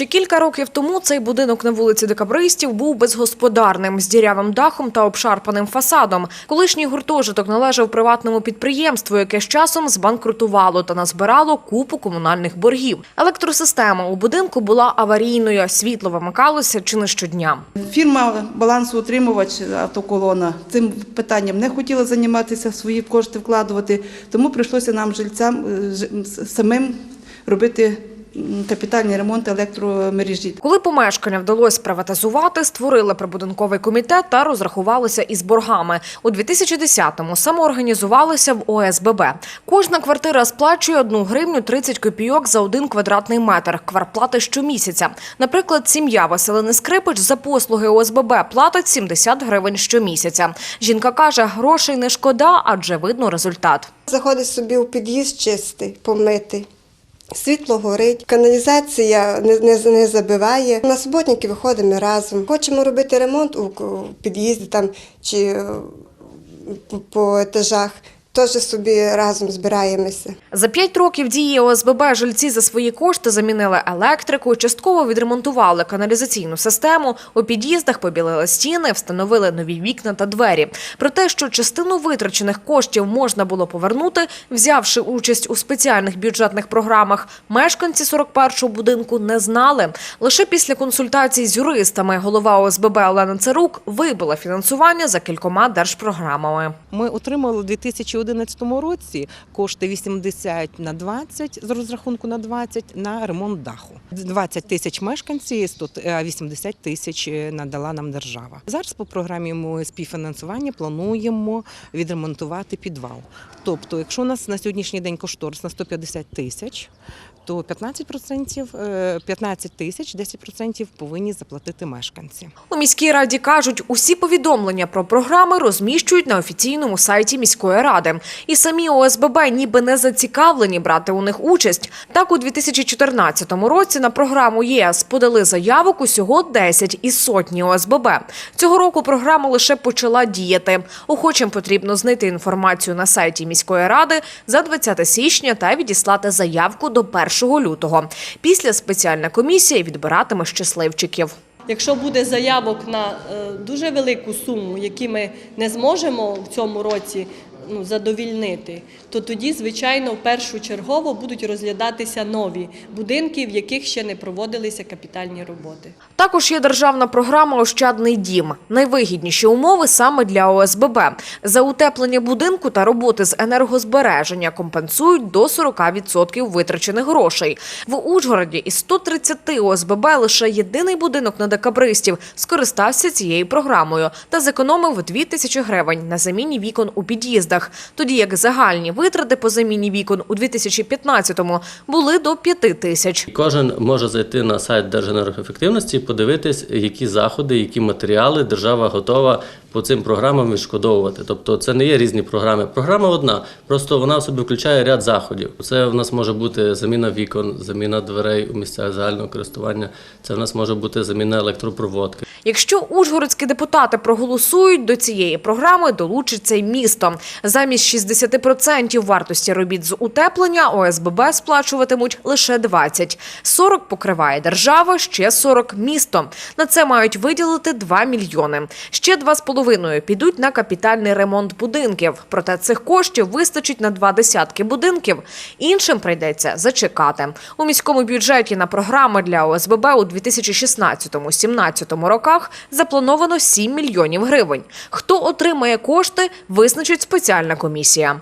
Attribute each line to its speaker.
Speaker 1: Ще кілька років тому цей будинок на вулиці Декабристів був безгосподарним з дірявим дахом та обшарпаним фасадом. Колишній гуртожиток належав приватному підприємству, яке з часом збанкрутувало та назбирало купу комунальних боргів. Електросистема у будинку була аварійною. Світло вимикалося чи не щодня.
Speaker 2: Фірма балансоутримувач автоколона цим питанням не хотіла займатися, свої кошти вкладувати, тому прийшлося нам жильцям е, самим робити капітальний ремонт електромережі.
Speaker 1: Коли помешкання вдалося приватизувати, створили прибудинковий комітет та розрахувалися із боргами. У 2010-му самоорганізувалися в ОСББ. Кожна квартира сплачує 1 гривню 30 копійок за один квадратний метр квартплати щомісяця. Наприклад, сім'я Василини Скрипич за послуги ОСББ платить 70 гривень щомісяця. Жінка каже, грошей не шкода, адже видно результат.
Speaker 3: Заходить собі у під'їзд чистий, помитий. Світло горить, каналізація не, не, не забиває. На суботники виходимо разом. Хочемо робити ремонт у, під'їзді там чи е, по- по етажах. Теж собі разом збираємося.
Speaker 1: За п'ять років дії ОСББ жильці за свої кошти замінили електрику, частково відремонтували каналізаційну систему, у під'їздах побілили стіни, встановили нові вікна та двері. Про те, що частину витрачених коштів можна було повернути, взявши участь у спеціальних бюджетних програмах, мешканці 41-го будинку не знали. Лише після консультацій з юристами голова ОСББ Олена Царук вибила фінансування за кількома держпрограмами.
Speaker 4: Ми отримали у 2011 році кошти 80 на 20 з розрахунку на 20 на ремонт даху. 20 тисяч мешканців, 100 т- 80 тисяч е, надала нам держава. Зараз по програмі співфінансування плануємо відремонтувати підвал. Тобто, якщо у нас на сьогоднішній день кошторис на 150 тисяч, то 15%, е, 15 тисяч, 10% повинні заплатити мешканці.
Speaker 1: У міській раді кажуть, усі повідомлення про програми розміщують на офіційному сайті міської ради. І самі ОСББ ніби не зацікавлені брати у них участь. Так, у 2014 році на програму ЄС подали заявок усього 10 із сотні ОСББ. Цього року програма лише почала діяти. Охочим потрібно знайти інформацію на сайті міської ради за 20 січня та відіслати заявку до 1 лютого. Після спеціальна комісія відбиратиме щасливчиків.
Speaker 5: Якщо буде заявок на е, дуже велику суму, які ми не зможемо в цьому році ну, задовільнити, то тоді, звичайно, першочергово будуть розглядатися нові будинки, в яких ще не проводилися капітальні роботи.
Speaker 1: Також є державна програма Ощадний дім. Найвигідніші умови саме для ОСББ. За утеплення будинку та роботи з енергозбереження компенсують до 40% витрачених грошей. В Ужгороді із 130 ОСББ лише єдиний будинок на декабристів скористався цією програмою та зекономив 2 тисячі гривень на заміні вікон у під'їздах. Тоді як загальні витрати по заміні вікон у 2015-му були до 5 тисяч.
Speaker 6: Кожен може зайти на сайт Держенергоефективності і подивитись, які заходи, які матеріали держава готова по цим програмам відшкодовувати. Тобто це не є різні програми. Програма одна, просто вона в собі включає ряд заходів. Це в нас може бути заміна вікон, заміна дверей у місцях загального користування. Це в нас може бути заміна електропроводки.
Speaker 1: Якщо ужгородські депутати проголосують, до цієї програми долучиться й місто. Замість 60% вартості робіт з утеплення ОСББ сплачуватимуть лише 20. 40 покриває держава, ще 40 – місто. На це мають виділити 2 мільйони. Ще 2,5 підуть на капітальний ремонт будинків. Проте цих коштів вистачить на два десятки будинків. Іншим прийдеться зачекати. У міському бюджеті на програми для ОСББ у 2016-17 роках заплановано 7 мільйонів гривень. Хто отримає кошти, визначить спеціальна комісія.